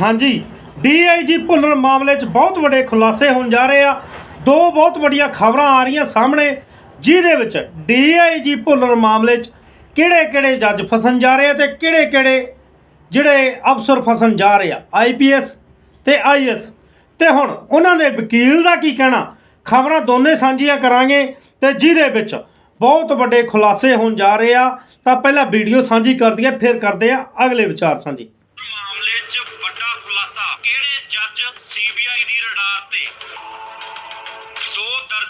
ਹਾਂਜੀ ਡੀਆਈਜੀ ਭੁੱਲਰ ਮਾਮਲੇ 'ਚ ਬਹੁਤ ਵੱਡੇ ਖੁਲਾਸੇ ਹੋਣ ਜਾ ਰਹੇ ਆ। ਦੋ ਬਹੁਤ ਵੱਡੀਆਂ ਖਬਰਾਂ ਆ ਰਹੀਆਂ ਸਾਹਮਣੇ, ਜਿਹਦੇ ਵਿੱਚ ਡੀਆਈਜੀ ਭੁੱਲਰ ਮਾਮਲੇ 'ਚ ਕਿਹੜੇ-ਕਿਹੜੇ ਜੱਜ ਫਸਣ ਜਾ ਰਹੇ ਆ ਤੇ ਕਿਹੜੇ-ਕਿਹੜੇ ਜਿਹੜੇ ਅਫਸਰ ਫਸਣ ਜਾ ਰਹੇ ਆ ਆਈਪੀਐਸ ਤੇ ਆਈਐਸ ਤੇ ਹੁਣ ਉਹਨਾਂ ਦੇ ਵਕੀਲ ਦਾ ਕੀ ਕਹਿਣਾ? ਖਬਰਾਂ ਦੋਨੇ ਸਾਂਝੀਆਂ ਕਰਾਂਗੇ ਤੇ ਜਿਹਦੇ ਵਿੱਚ ਬਹੁਤ ਵੱਡੇ ਖੁਲਾਸੇ ਹੋਣ ਜਾ ਰਹੇ ਆ, ਤਾਂ ਪਹਿਲਾਂ ਵੀਡੀਓ ਸਾਂਝੀ ਕਰਦੀ ਦਈਏ, ਫਿਰ ਕਰਦੇ ਆ ਅਗਲੇ ਵਿਚਾਰ ਸਾਂਝੀ।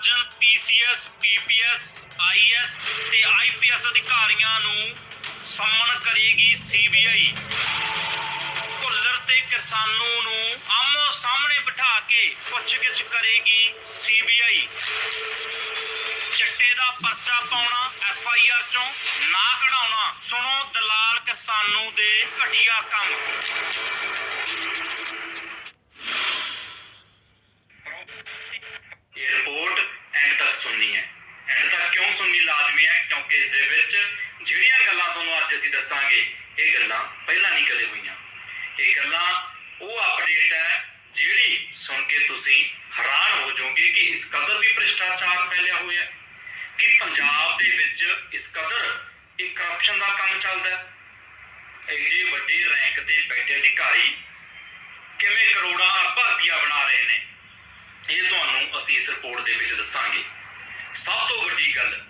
ਦੋ ਪੀਸੀਐਸ ਪੀਪੀਐਸ ਆਈਐਸ ਤੇ ਆਈਪੀਐਸ ਅਧਿਕਾਰੀਆਂ ਨੂੰ ਸੰਮਨ ਕਰੇਗੀ ਸੀਬੀਆਈ ਭੁੱਲਰ ਤੇ ਕਿਸਾਨੂ ਨੂੰ ਆਮੋ ਸਾਹਮਣੇ ਬਿਠਾ ਕੇ ਪੁੱਛਗਿੱਛ ਕਰੇਗੀ ਸੀਬੀਆਈ ਚਿੱਟੇ ਦਾ ਪਰਚਾ ਪਾਉਣਾ ਐਫ ਆਈ ਆਰ ਚੋਂ ਨਾ ਕਢਾਉਣਾ, ਸੁਣੋ ਦਲਾਲ ਕਿਸਾਨੂ ਦੇ ਘਟੀਆ ਕੰਮ ਇਹ ਰਿਪੋਰਟ ਐਂਡ ਤੱਕ ਸੁਣਨੀ ਹੈ ਐਂਡ ਤੱਕ ਕਿਉਂ ਸੁਣਨੀ ਕਿਉਂਕਿ ਇਸ ਦੇ ਵਿੱਚ ਜਿਹੜੀਆਂ ਗੱਲਾਂ ਤੁਹਾਨੂੰ ਅੱਜ ਅਸੀਂ ਦੱਸਾਂਗੇ, ਇਹ ਗੱਲਾਂ ਪਹਿਲਾਂ ਨਹੀਂ ਕਦੇ ਹੋਈਆਂ। ਇਹ ਗੱਲਾਂ ਉਹ ਅਪਡੇਟ ਹੈ, ਜਿਹੜੀ ਸੁਣ ਕੇ ਤੁਸੀਂ ਹੈਰਾਨ ਹੋ ਜਾਓਗੇ ਕਿ ਇਸ ਕਦਰ ਵੀ ਭ੍ਰਿਸ਼ਟਾਚਾਰ ਫੈਲਿਆ ਹੋਇਆ ਕਿ ਪੰਜਾਬ ਦੇ ਵਿੱਚ ਇਸ ਕਦਰ ਇਹ ਕਰਪਸ਼ਨ ਦਾ ਕੰਮ ਚੱਲਦਾ ਐਡੇ ਵੱਡੇ ਰੈਂਕ ਤੇ ਬੈਠੇ ਅਧਿਕਾਰੀ ਕਿਵੇਂ ਕਰੋੜਾਂ ਅਰਬਾਂ ਰੁਪਈਆ ਬਣਾ ਰਹੇ ਨੇ, ਇਹ ਤੁਹਾਨੂੰ ਅਸੀਂ ਇਸ ਰਿਪੋਰਟ ਦੇ ਵਿੱਚ ਦੱਸਾਂਗੇ। ਸਭ ਤੋਂ ਵੱਡੀ ਗੱਲ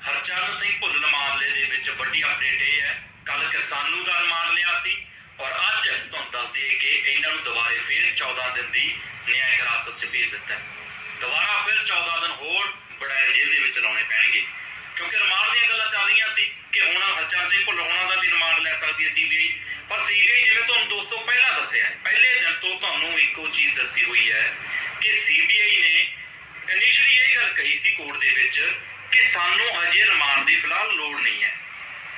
ਹਰਚਰਨ ਸਿੰਘ ਭੁੱਲਰ ਮਾਮਲੇ ਦੇ ਵਿੱਚ ਵੱਡੀ ਅਪਡੇਟ ਇਹ ਹੈ ਕੱਲ ਕਿਸਾਨੂ ਦਾ ਰਿਮਾਂਡ ਲਿਆ ਸੀ ਔਰ ਅੱਜ ਤੁਹਾਨੂੰ ਦੱਸ ਦਈਏ ਕਿ ਇਹਨਾਂ ਨੂੰ ਦੁਬਾਰੇ ਫੇਰ 14 ਦਿਨ ਦੀ ਨਿਆਂ ਹਿਰਾਸਤ 'ਚ ਭੇਜ ਦਿੱਤਾ ਦੁਬਾਰਾ ਫਿਰ 14 ਦਿਨ ਹੋਰ ਬੜਾਇਲ ਜੇਲ੍ਹ ਦੇ ਵਿੱਚ ਲਾਉਣੇ ਪੈਣਗੇ। ਕਿਉਂਕਿ ਰਿਮਾਂਡ ਦੀਆਂ ਗੱਲਾਂ ਚੱਲ ਰਹੀਆਂ ਸੀ ਕਿ ਹੁਣ ਹਰਚਰਨ ਸਿੰਘ ਭੁੱਲਰ ਹੋਣਾ ਦਾ ਵੀ ਰਿਮਾਂਡ ਲੈ ਸਕਦੀ ਹੈ ਸੀਬੀਆਈ ਪਰ ਸੀਬੀਆਈ ਜਿਵੇਂ ਤੁਹਾਨੂੰ ਦੋਸਤੋ ਪਹਿਲਾਂ ਦੱਸਿਆ ਪਹਿਲੇ ਦਿਨ ਤੋਂ ਤੁਹਾਨੂੰ ਇੱਕੋ ਚੀਜ਼ ਦੱਸੀ ਹੋਈ ਹੈ ਕਿ ਸੀਬੀਆਈ ਨੇ ਇਨੀਸ਼ੀਅਲੀ ਇਹ ਗੱਲ ਕਹੀ ਸੀ ਕੋਰਟ ਦੇ ਵਿੱਚ ਕਿ ਸਾਨੂੰ ਅਜੇ ਰਿਮਾਂਡ ਦੀ ਫਿਲਹਾਲ ਲੋੜ ਨਹੀਂ ਹੈ।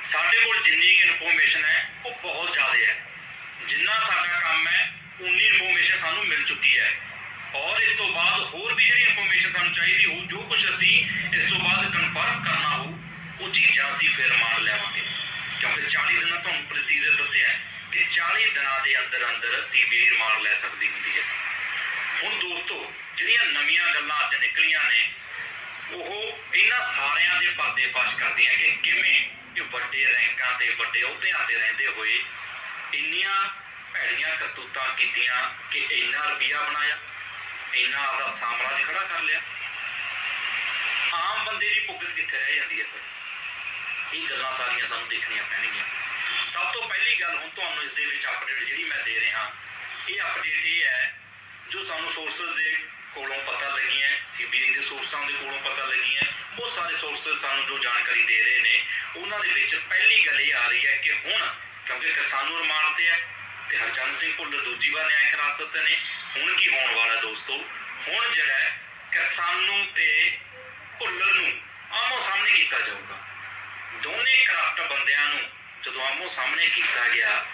ਸਾਡੇ ਕੋਲ ਜਿੰਨੀ ਕਿ ਇਨਫੋਰਮੇਸ਼ਨ ਹੈ, ਉਹ ਬਹੁਤ ਜ਼ਿਆਦਾ ਹੈ। ਜਿੰਨਾ ਸਾਡਾ ਕੰਮ ਹੈ, ਉਨੀ ਇਨਫੋਰਮੇਸ਼ਨ ਸਾਨੂੰ ਮਿਲ ਚੁੱਕੀ ਹੈ। ਔਰ ਇਸ ਤੋਂ ਬਾਅਦ ਹੋਰ ਵੀ ਜਿਹੜੀ ਇਨਫੋਰਮੇਸ਼ਨ ਸਾਨੂੰ ਚਾਹੀਦੀ ਹੋ ਜੋ ਕੁਝ ਅਸੀਂ ਇਸ ਤੋਂ ਬਾਅਦ ਕਨਫਰਮ ਕਰਨਾ ਹੋ ਉਹ ਚੀਜ਼ਾਂ ਅਸੀਂ ਫਿਰ ਰਿਮਾਂਡ ਲੈਵਾਂਗੇ ਕਿਉਂਕਿ 40 ਦਿਨਾਂ ਤੁਹਾਨੂੰ ਪ੍ਰੋਸੀਜਰ ਦੱਸਿਆ ਕਿ 40 ਦਿਨਾਂ ਦੇ ਅੰਦਰ ਅੰਦਰ ਸੀਬੀਆਈ ਰਿਮਾਂਡ ਲੈ ਸਕਦੀ ਹੁੰਦੀ ਹੈ। ਹੁਣ ਦੋਸਤੋ, ਜਿਹੜੀਆਂ ਨਵੀਆਂ ਗੱਲਾਂ ਅੱਜ ਨਿਕਲੀਆਂ ਨੇ ਉਹ ਇਹਨਾਂ ਸਾਰਿਆਂ ਦੇ ਪਰਦੇ ਫਾਸ਼ ਕਰਦੀਆਂ ਕਿ ਕਿਵੇਂ? ਇਹ ਵੱਡੇ ਰੈਂਕਾਂ ਤੇ, ਵੱਡੇ ਅਹੁਦਿਆਂ ਤੇ ਰਹਿੰਦੇ ਹੋਏ ਇੰਨੀਆਂ ਭੈੜੀਆਂ ਕਰਤੂਤਾਂ ਕੀਤੀਆਂ ਕਿ ਇੰਨਾ ਰੁਪਈਆ ਬਣਾਇਆ, ਇੰਨਾ ਆਪਦਾ ਸਾਮਰਾਜ ਖੜਾ ਕਰ ਲਿਆ। ਆਮ ਬੰਦੇ ਦੀ ਭੁਗਤ ਕਿੱਥੇ ਰਹਿ ਜਾਂਦੀ ਹੈ ਫਿਰ? ਇਹ ਗੱਲਾਂ ਸਾਰੀਆਂ ਸਾਨੂੰ ਦੇਖਣੀਆਂ ਪੈਣਗੀਆਂ। ਸਭ ਤੋਂ ਪਹਿਲੀ ਗੱਲ ਹੁਣ ਤੁਹਾਨੂੰ ਇਸ ਦੇ ਵਿੱਚ ਅਪਡੇਟ ਜਿਹੜੀ ਮੈਂ ਦੇ ਰਿਹਾ, ਇਹ ਅਪਡੇਟ ਇਹ ਹੈ ਜੋ ਸਾਨੂੰ ਸੋਰਸਸ ਦੇ ਕੋਲੋਂ ਪਤਾ ਲੱਗੀਆਂ ਸੀਬੀਆਈ ਦੇ ਸੋਰਸਾਂ ਦੇ ਕੋਲੋਂ ਪਤਾ ਲੱਗੀਆਂ ਬਹੁਤ ਸਾਰੇ ਸੋਰਸਸ ਸਾਨੂੰ ਜੋ ਜਾਣਕਾਰੀ ਦੇ ਰਹੇ ਨੇ, ਉਹਨਾਂ ਦੇ ਵਿੱਚ ਪਹਿਲੀ ਗੱਲ ਇਹ ਆ ਰਹੀ ਹੈ ਕਿ ਹੁਣ, ਕਿਉਂਕਿ ਕਿਸਾਨੂ ਰਿਮਾਂਡ ਤੇ ਹੈ ਤੇ ਹਰਚੰਦ ਸਿੰਘ ਭੁੱਲਰ ਦੂਜੀ ਵਾਰ ਨਿਆਂ ਹਿਰਾਸਤ ਨੇ, ਹੁਣ ਕੀ ਹੋਣ ਵਾਲਾ ਦੋਸਤੋ? ਹੁਣ ਜਿਹੜਾ ਹੈ, ਕਿਸਾਨੂ ਤੇ ਭੁੱਲਰ ਨੂੰ ਆਮੋ ਸਾਹਮਣੇ ਕੀਤਾ ਜਾਊਗਾ। ਦੋਨੇ ਕਰਪਟ ਬੰਦਿਆਂ ਨੂੰ ਜਦੋਂ ਆਮੋ ਸਾਹਮਣੇ ਕੀਤਾ ਗਿਆ,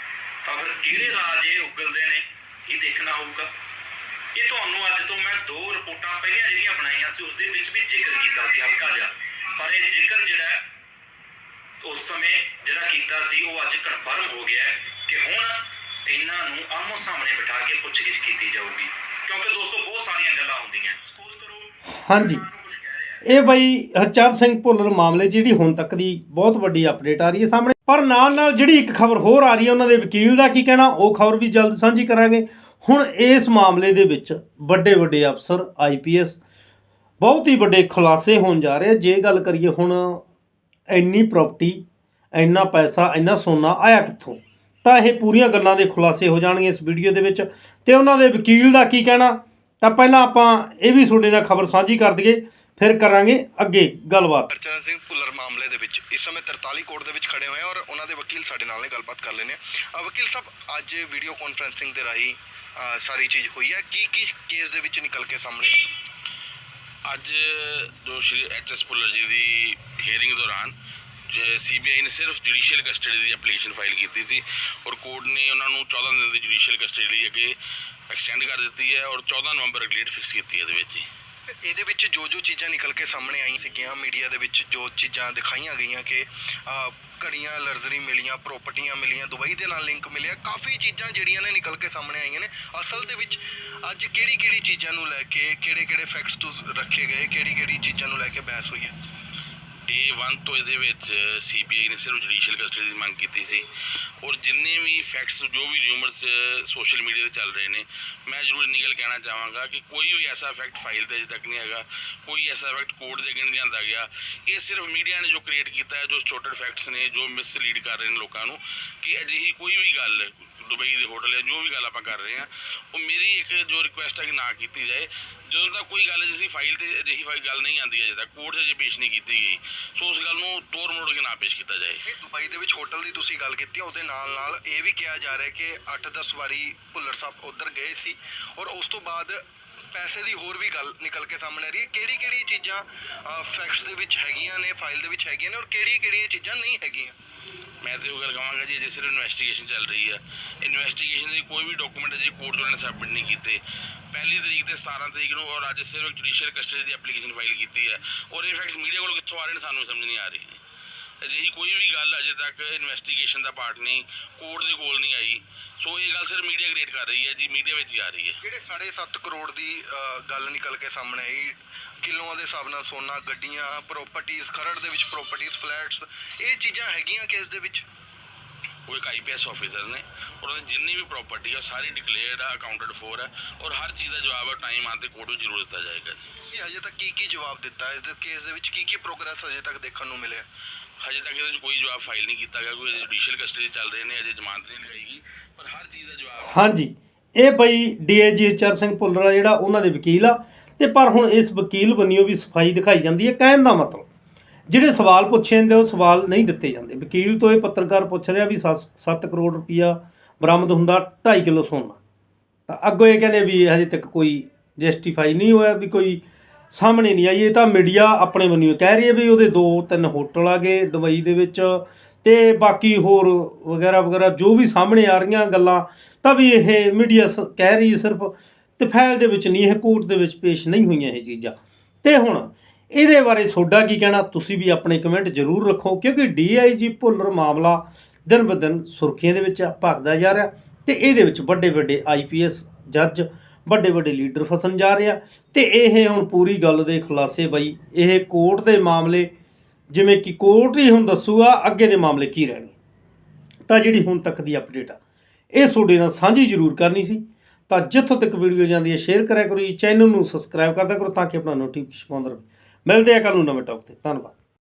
ਤਾਂ ਫਿਰ ਕਿਹੜੇ ਰਾਜ ਇਹ ਉਗਲਦੇ ਨੇ? ਇਹ ਦੇਖਣਾ ਹੋਊਗਾ। ਇਹ ਤੁਹਾਨੂੰ ਅੱਜ ਤੋਂ ਮੈਂ ਦੋ ਰਿਪੋਰਟਾਂ ਪਹਿਲੀਆਂ ਜਿਹੜੀਆਂ ਬਣਾਈਆਂ ਸੀ ਉਸ ਦੇ ਵਿੱਚ ਵੀ ਜ਼ਿਕਰ ਕੀਤਾ ਸੀ ਹਲਕਾ ਜਿਹਾ। ਪਰ ਇਹ ਜ਼ਿਕਰ ਜਿਹੜਾ ਉਸ ਸਮੇਂ ਜਿਹੜਾ ਕੀਤਾ ਸੀ ਉਹ ਅੱਜ ਕਨਫਰਮ ਹੋ ਗਿਆ ਹੈ ਕਿ ਹੁਣ ਇਹਨਾਂ ਨੂੰ ਆਮੋ ਸਾਹਮਣੇ ਬਿਠਾ ਕੇ ਪੁੱਛਗਿੱਛ ਕੀਤੀ ਜਾਊਗੀ। ਕਿਉਂਕਿ ਦੋਸਤੋ ਬਹੁਤ ਸਾਰੀਆਂ ਗੱਲਾਂ ਹੁੰਦੀਆਂ ਸਪੋਜ਼ ਕਰੋ ਹਾਂਜੀ। ਇਹ ਬਈ ਹਰਚਰਨ ਸਿੰਘ ਭੁੱਲਰ ਮਾਮਲੇ ਜਿਹੜੀ ਹੁਣ ਤੱਕ ਦੀ ਬਹੁਤ ਵੱਡੀ ਅਪਡੇਟ ਆ ਰਹੀ ਹੈ ਸਾਹਮਣੇ। ਪਰ ਨਾਲ ਨਾਲ ਜਿਹੜੀ ਇੱਕ ਖਬਰ ਹੋਰ ਆ ਰਹੀ ਹੈ ਉਹਨਾਂ ਦੇ ਵਕੀਲ ਦਾ ਕੀ ਕਹਿਣਾ ਉਹ ਖਬਰ ਵੀ ਜਲਦ ਸਾਂਝੀ ਕਰਾਂਗੇ। ਹੁਣ ਇਸ ਮਾਮਲੇ ਦੇ ਵਿੱਚ ਵੱਡੇ ਵੱਡੇ ਅਫਸਰ ਆਈਪੀਐਸ ਬਹੁਤ ਹੀ ਵੱਡੇ ਖੁਲਾਸੇ ਹੋਣ ਜਾ ਰਹੇ ਆ। ਜੇ ਗੱਲ ਕਰੀਏ ਹੁਣ ਇੰਨੀ ਪ੍ਰਾਪਰਟੀ ਇੰਨਾ ਪੈਸਾ, ਇੰਨਾ ਸੋਨਾ ਆਇਆ ਕਿੱਥੋਂ? ਤਾਂ ਇਹ ਪੂਰੀਆਂ ਗੱਲਾਂ ਦੇ ਖੁਲਾਸੇ ਹੋ ਜਾਣਗੇ ਇਸ ਵੀਡੀਓ ਦੇ ਵਿੱਚ। ਤੇ ਉਹਨਾਂ ਦੇ ਵਕੀਲ ਦਾ ਕੀ ਕਹਿਣਾ? ਤਾਂ ਪਹਿਲਾਂ ਆਪਾਂ ਇਹ ਵੀ ਤੁਹਾਡੇ ਨਾਲ ਖਬਰ ਸਾਂਝੀ ਕਰ ਦਈਏ। ਫਿਰ ਕਰਾਂਗੇ ਅੱਗੇ ਗੱਲਬਾਤ। ਹਰਚਰਨ ਸਿੰਘ ਭੁੱਲਰ ਮਾਮਲੇ ਦੇ ਵਿੱਚ। ਇਸ ਸਮੇਂ 43 ਕੋਰਟ ਦੇ ਵਿੱਚ ਖੜੇ ਹੋਏ ਆ ਔਰ ਉਹਨਾਂ ਦੇ ਵਕੀਲ ਸਾਡੇ ਨਾਲ ਨੇ ਗੱਲਬਾਤ ਕਰ ਲੈਣੇ ਆ। ਵਕੀਲ ਸਾਹਿਬ ਅੱਜ ਵੀਡੀਓ ਕਾਨਫਰੈਂਸਿੰਗ ਦੇ ਰਾਹੀਂ ਅ, ਸਾਰੀ ਚੀਜ਼ ਹੋਈ ਹੈ। ਕੀ ਕੀ ਕੇਸ ਦੇ ਵਿੱਚ ਨਿਕਲ ਕੇ ਸਾਹਮਣੇ ਅੱਜ ਜੋ ਸ਼੍ਰੀ ਐਚ ਐਸ ਭੁੱਲਰ ਜੀ ਦੀ ਹੀਅਰਿੰਗ ਦੌਰਾਨ ਸੀਬੀਆਈ ਨੇ ਸਿਰਫ ਜੁਡੀਸ਼ੀਅਲ ਕਸਟਡੀ ਦੀ ਐਪਲੀਕੇਸ਼ਨ ਫਾਈਲ ਕੀਤੀ ਸੀ ਔਰ ਕੋਰਟ ਨੇ ਉਹਨਾਂ ਨੂੰ 14 ਦਿਨ ਦੀ ਜੁਡੀਸ਼ੀਅਲ ਕਸਟਡੀ ਲਈ ਅੱਗੇ ਐਕਸਟੈਂਡ ਕਰ ਦਿੱਤੀ ਹੈ ਔਰ 14 ਨਵੰਬਰ ਅਗਲੀ ਡੇਟ ਫਿਕਸ ਕੀਤੀ ਹੈ ਇਹਦੇ ਵਿੱਚ ਹੀ। ਇਹਦੇ ਵਿੱਚ ਜੋ ਜੋ ਚੀਜ਼ਾਂ ਨਿਕਲ ਕੇ ਸਾਹਮਣੇ ਆਈਆਂ ਸੀਗੀਆਂ, ਮੀਡੀਆ ਦੇ ਵਿੱਚ ਜੋ ਚੀਜ਼ਾਂ ਦਿਖਾਈਆਂ ਗਈਆਂ ਕਿ ਘੜੀਆਂ ਲਰਜ਼ਰੀ ਮਿਲੀਆਂ ਪ੍ਰਾਪਰਟੀਆਂ ਮਿਲੀਆਂ, ਦੁਬਈ ਦੇ ਨਾਲ ਲਿੰਕ ਮਿਲਿਆ, ਕਾਫੀ ਚੀਜ਼ਾਂ ਜਿਹੜੀਆਂ ਨੇ ਨਿਕਲ ਕੇ ਸਾਹਮਣੇ ਆਈਆਂ ਨੇ। ਅਸਲ ਦੇ ਵਿੱਚ ਅੱਜ ਕਿਹੜੀ ਕਿਹੜੀ ਚੀਜ਼ਾਂ ਨੂੰ ਲੈ ਕੇ ਕਿਹੜੇ ਕਿਹੜੇ ਫੈਕਟਸ ਰੱਖੇ ਗਏ ਕਿਹੜੀ ਕਿਹੜੀ ਚੀਜ਼ਾਂ ਨੂੰ ਲੈ ਕੇ ਬਹਿਸ ਹੋਈ ਹੈ? ਡੇ 1 ਤੋਂ ਇਹਦੇ ਵਿੱਚ ਸੀਬੀਆਈ ਨੇ ਸਿਰਫ ਜੁਡੀਸ਼ੀਅਲ ਕਸਟਡੀ ਦੀ ਮੰਗ ਕੀਤੀ ਸੀ। ਔਰ ਜਿੰਨੇ ਵੀ ਫੈਕਟਸ ਜੋ ਵੀ ਰਿਊਮਰਸ ਸੋਸ਼ਲ ਮੀਡੀਆ ਤੇ ਚੱਲ ਰਹੇ ਨੇ, ਮੈਂ ਜ਼ਰੂਰ ਇੰਨੀ ਗੱਲ ਕਹਿਣਾ ਚਾਹਾਂਗਾ ਕਿ ਕੋਈ ਵੀ ਐਸਾ ਫੈਕਟ ਫਾਈਲ ਤੇ ਅਜੇ ਤੱਕ ਨਹੀਂ ਹੈਗਾ, ਕੋਈ ਐਸਾ ਫੈਕਟ ਕੋਰਟ ਦੇ ਅੱਗੇ ਨਹੀਂ ਲਿਆਂਦਾ ਗਿਆ। ਇਹ ਸਿਰਫ ਮੀਡੀਆ ਨੇ ਜੋ ਕ੍ਰੀਏਟ ਕੀਤਾ ਹੈ, ਜੋ ਸਟੋਟਡ ਫੈਕਟਸ ਨੇ, ਜੋ ਮਿਸਲੀਡ ਕਰ ਰਹੇ ਨੇ ਲੋਕਾਂ ਨੂੰ, ਕਿ ਅਜਿਹੀ ਕੋਈ ਵੀ ਗੱਲ ਦੁਬਈ ਦੇ ਹੋਟਲ ਹੈ ਜੋ ਵੀ ਗੱਲ ਆਪਾਂ ਕਰ ਰਹੇ ਹਾਂ, ਉਹ ਮੇਰੀ ਇੱਕ ਜੋ ਰਿਕੁਐਸਟ ਹੈ ਕਿ ਨਾ ਕੀਤੀ ਜਾਏ। ਜਦੋਂ ਤੱਕ ਕੋਈ ਗੱਲ ਜਿਸੀ ਫਾਈਲ ਤੇ ਅਜਿਹੀ ਫਾਈਲ ਗੱਲ ਨਹੀਂ ਆਉਂਦੀ ਅਜੇ ਤੱਕ ਕੋਰਟ 'ਚ ਅਜੇ ਪੇਸ਼ ਨਹੀਂ ਕੀਤੀ ਗਈ। ਸੋ ਉਸ ਗੱਲ ਨੂੰ ਤੋੜ ਮੋੜ ਕੇ ਨਾ ਪੇਸ਼ ਕੀਤਾ ਜਾਏ। ਇਹ ਦੁਬਈ ਦੇ ਵਿੱਚ ਹੋਟਲ ਦੀ ਤੁਸੀਂ ਗੱਲ ਕੀਤੀ, ਉਹਦੇ ਨਾਲ ਨਾਲ ਇਹ ਵੀ ਕਿਹਾ ਜਾ ਰਿਹਾ ਕਿ 8-10 ਵਾਰੀ ਭੁੱਲਰ ਸਾਹਿਬ ਉੱਧਰ ਗਏ ਸੀ ਔਰ ਉਸ ਤੋਂ ਬਾਅਦ ਪੈਸੇ ਦੀ ਹੋਰ ਵੀ ਗੱਲ ਨਿਕਲ ਕੇ ਸਾਹਮਣੇ ਆ ਰਹੀ ਹੈ। ਕਿਹੜੀ ਕਿਹੜੀ ਚੀਜ਼ਾਂ ਫੈਕਟਸ ਦੇ ਵਿੱਚ ਹੈਗੀਆਂ ਨੇ ਫਾਈਲ ਦੇ ਵਿੱਚ ਹੈਗੀਆਂ ਨੇ ਔਰ ਕਿਹੜੀ ਕਿਹੜੀਆਂ ਚੀਜ਼ਾਂ ਨਹੀਂ ਹੈਗੀਆਂ? ਮੈਂ ਤੇ ਉਹ ਗੱਲ ਕਹਾਂਗਾ ਜੀ ਅਜੇ ਸਿਰਫ ਇਨਵੈਸਟੀਗੇਸ਼ਨ ਚੱਲ ਰਹੀ ਹੈ ਇਨਵੈਸਟੀਗੇਸ਼ਨ ਦੇ ਕੋਈ ਵੀ ਡਾਕੂਮੈਂਟ ਅਜੇ ਕੋਰਟ ਤੋਂ ਨੇ ਸਬਮਿਟ ਨਹੀਂ ਕੀਤੇ। ਪਹਿਲੀ ਤਰੀਕ ਤੇ 17 ਤਰੀਕ ਨੂੰ ਔਰ ਅੱਜ ਸਿਰਫ ਜੁਡੀਸ਼ੀਅਲ ਕਸਟਡੀ ਦੀ ਐਪਲੀਕੇਸ਼ਨ ਫਾਈਲ ਕੀਤੀ ਹੈ ਔਰ ਇਹ ਫੈਕਟਸ ਮੀਡੀਆ ਕੋਲ ਕਿੱਥੋਂ ਆ ਰਹੇ ਨੇ ਸਾਨੂੰ ਸਮਝ ਨਹੀਂ ਆ ਰਹੀ। ਅਜਿਹੀ ਕੋਈ ਵੀ ਗੱਲ ਅਜੇ ਤੱਕ ਇਨਵੈਸਟੀਗੇਸ਼ਨ ਦਾ ਪਾਰਟ ਨਹੀਂ ਕੋਰਟ ਦੇ ਕੋਲ ਨਹੀਂ ਆਈ। ਸੋ ਇਹ ਗੱਲ ਸਿਰਫ ਮੀਡੀਆ ਕ੍ਰੀਏਟ ਕਰ ਰਹੀ ਹੈ ਜੀ ਮੀਡੀਆ ਵਿੱਚ ਹੀ ਆ ਰਹੀ ਹੈ। ਜਿਹੜੇ 7.5 ਕਰੋੜ ਦੀ ਅਹ, ਗੱਲ ਨਿਕਲ ਕੇ ਸਾਹਮਣੇ ਆਈ? ਕਿਲੋਆਂ ਦੇ ਹਿਸਾਬ ਨਾਲ ਸੋਨਾ ਗੱਡੀਆਂ ਪ੍ਰਾਪਰਟੀਆਂ ਖਰੜ ਦੇ ਵਿੱਚ ਪ੍ਰਾਪਰਟੀਆਂ ਫਲੈਟਸ ਇਹ ਚੀਜ਼ਾਂ ਹੈਗੀਆਂ ਕੇਸ ਦੇ ਵਿੱਚ? ਉਹ ਇੱਕ ਆਈਪੀਐਸ ਆਫੀਸਰ ਨੇ ਔਰ ਉਹਦੀ ਜਿੰਨੀ ਵੀ ਪ੍ਰਾਪਰਟੀ ਹੈ ਸਾਰੀ ਡਿਕਲੇਅਰਡ ਆ ਅਕਾਊਂਟਡ ਫੋਰ ਹੈ ਔਰ ਹਰ ਚੀਜ਼ ਦਾ ਜਵਾਬ ਟਾਈਮ ਆਉਣ ਤੇ ਕੋਰਟ ਵਿੱਚ ਜ਼ਰੂਰ ਦਿੱਤਾ ਜਾਏਗਾ ਜੀ। ਤੁਸੀਂ ਹਜੇ ਤੱਕ ਕੀ ਕੀ ਜਵਾਬ ਦਿੱਤਾ? ਇਸ ਕੇਸ ਦੇ ਵਿੱਚ ਕੀ ਕੀ ਪ੍ਰੋਗਰੈਸ ਹਜੇ ਤੱਕ ਦੇਖਣ ਨੂੰ ਮਿਲਿਆ? ਹਜੇ ਤੱਕ ਇਹਦੇ ਵਿੱਚ ਕੋਈ ਜਵਾਬ ਫਾਈਲ ਨਹੀਂ ਕੀਤਾ ਗਿਆ ਕੋਈ ਜੁਡੀਸ਼ੀਅਲ ਕਸਟਡੀ ਚੱਲ ਰਹੇ ਨੇ ਅਜੇ ਜ਼ਮਾਨਤ ਨਹੀਂ ਲਗਾਈਗੀ ਪਰ ਹਰ ਚੀਜ਼ ਦਾ ਜਵਾਬ ਹਾਂਜੀ ਇਹ ਬਈ ਡੀਏਜੀ ਚਰ ਸਿੰਘ ਭੁੱਲਰ ਆ ਜਿਹੜਾ ਉਹਨਾਂ ਦੇ ਵਕੀਲ ਆ। ਤੇ ਪਰ ਹੁਣ ਇਸ ਵਕੀਲ ਬੰਨਿਓ ਵੀ ਸਫ਼ਾਈ ਦਿਖਾਈ ਜਾਂਦੀ ਹੈ, ਕਹਿਣ ਦਾ ਮਤਲਬ, ਜਿਹੜੇ ਸਵਾਲ ਪੁੱਛੇ ਜਾਂਦੇ ਉਹ ਸਵਾਲ ਨਹੀਂ ਦਿੱਤੇ ਜਾਂਦੇ। ਵਕੀਲ ਤੋਂ ਇਹ ਪੱਤਰਕਾਰ ਪੁੱਛ ਰਿਹਾ ਵੀ 7 ਕਰੋੜ ਰੁਪਈਆ ਬਰਾਮਦ ਹੁੰਦਾ 2.5 ਕਿਲੋ ਸੋਨਾ। ਤਾਂ ਅੱਗੋਂ ਇਹ ਕਹਿੰਦੇ ਵੀ ਹਜੇ ਤੱਕ ਕੋਈ ਜਸਟੀਫਾਈ ਨਹੀਂ ਹੋਇਆ, ਵੀ ਕੋਈ ਸਾਹਮਣੇ ਨਹੀਂ ਆਈ। ਇਹ ਤਾਂ ਮੀਡੀਆ ਆਪਣੇ ਬੰਨਿਓ ਕਹਿ ਰਹੀ ਹੈ ਵੀ ਉਹਦੇ ਦੋ, ਤਿੰਨ ਹੋਟਲ ਆ ਗਏ ਦੁਬਈ ਦੇ ਵਿੱਚ ਤੇ ਬਾਕੀ ਹੋਰ ਵਗੈਰਾ ਵਗੈਰਾ ਜੋ ਵੀ ਸਾਹਮਣੇ ਆ ਰਹੀਆਂ ਗੱਲਾਂ, ਤਾਂ ਵੀ ਇਹ ਮੀਡੀਆ ਕਹਿ ਰਹੀ ਸਿਰਫ ਤੇ ਫਾਈਲ ਦੇ ਵਿੱਚ ਨਹੀਂ, ਇਹ ਕੋਰਟ ਦੇ ਵਿੱਚ ਪੇਸ਼ ਨਹੀਂ ਹੋਈਆਂ ਇਹ ਚੀਜ਼ਾਂ। ਤੇ ਹੁਣ ਇਹਦੇ ਬਾਰੇ ਤੁਹਾਡਾ ਕੀ ਕਹਿਣਾ, ਤੁਸੀਂ ਵੀ ਆਪਣੇ ਕਮੈਂਟ ਜ਼ਰੂਰ ਰੱਖੋ, ਕਿਉਂਕਿ ਡੀਆਈਜੀ ਭੁੱਲਰ ਮਾਮਲਾ ਦਿਨ ਬ ਦਿਨ ਸੁਰਖੀਆਂ ਦੇ ਵਿੱਚ ਭਖਦਾ ਜਾ ਰਿਹਾ ਤੇ ਇਹਦੇ ਵਿੱਚ ਵੱਡੇ ਵੱਡੇ ਆਈਪੀਐਸ ਜੱਜ, ਵੱਡੇ ਵੱਡੇ ਲੀਡਰ ਫਸਣ ਜਾ ਰਹੇ ਆ। ਤੇ ਇਹ ਹੁਣ ਪੂਰੀ ਗੱਲ ਦੇ ਖੁਲਾਸੇ ਬਈ, ਇਹ ਕੋਰਟ ਦੇ ਮਾਮਲੇ, ਜਿਵੇਂ ਕਿ ਕੋਰਟ ਹੀ ਹੁਣ ਦੱਸੂਗਾ ਅੱਗੇ ਦੇ ਮਾਮਲੇ ਕੀ ਰਹਿਣਗੇ। ਤਾਂ ਜਿਹੜੀ ਹੁਣ ਤੱਕ ਦੀ ਅਪਡੇਟ ਆ, ਇਹ ਤੁਹਾਡੇ ਨਾਲ ਸਾਂਝੀ ਜ਼ਰੂਰ ਕਰਨੀ ਸੀ। ਤਾਂ ਜਿੱਥੋਂ ਤੱਕ ਵੀਡੀਓ ਜਾਂਦੀ ਹੈ ਸ਼ੇਅਰ ਕਰਿਆ ਕਰੋ ਜੀ ਚੈਨਲ ਨੂੰ ਸਬਸਕ੍ਰਾਈਬ ਕਰਦਾ ਕਰੋ ਤਾਂ ਕਿ ਆਪਣਾ ਨੋਟੀਫਿਕੇਸ਼ਨ ਪਾਉਂਦਾ ਰਹੇ। ਮਿਲਦੇ ਆ ਕੱਲ ਨੂੰ ਨਵੇਂ ਟੌਪ ਤੇ। ਧੰਨਵਾਦ।